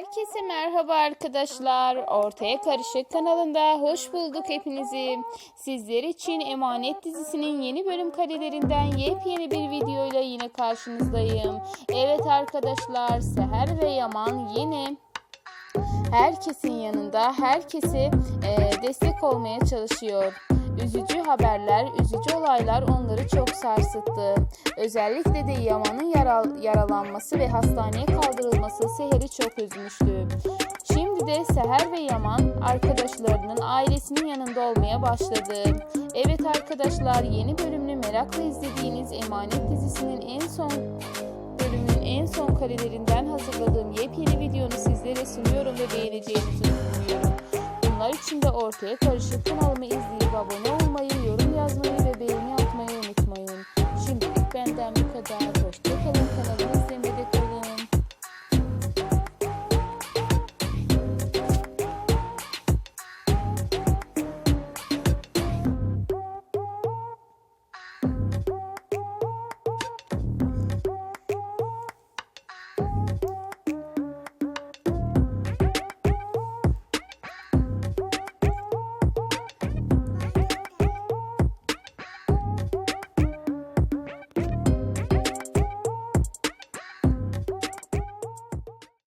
Herkese merhaba arkadaşlar. Ortaya Karışık kanalında hoş bulduk hepinizi. Sizler için Emanet dizisinin yeni bölüm karelerinden yepyeni bir videoyla yine karşınızdayım. Evet arkadaşlar Seher ve Yaman yine herkesin yanında herkesi e, destek olmaya çalışıyor. Üzücü haberler, üzücü olaylar onları çok sarsıttı. Özellikle de Yaman'ın yaral- yaralanması ve hastaneye kaldırılması Seher'i çok üzmüştü. Şimdi de Seher ve Yaman arkadaşlarının ailesinin yanında olmaya başladı. Evet arkadaşlar yeni bölümünü merakla izlediğiniz Emanet dizisinin en son bölümün en son karelerinden hazırladığım yepyeni videonu sizlere sunuyorum ve beğeneceğinizi umuyorum içinde ortaya karışık. Kanalıma izleyip abone olmayı, yorum yazmayı ve beğeni atmayı unutmayın. Şimdilik benden bu kadar. Hoşçakalın kanalımı izlemede kalın.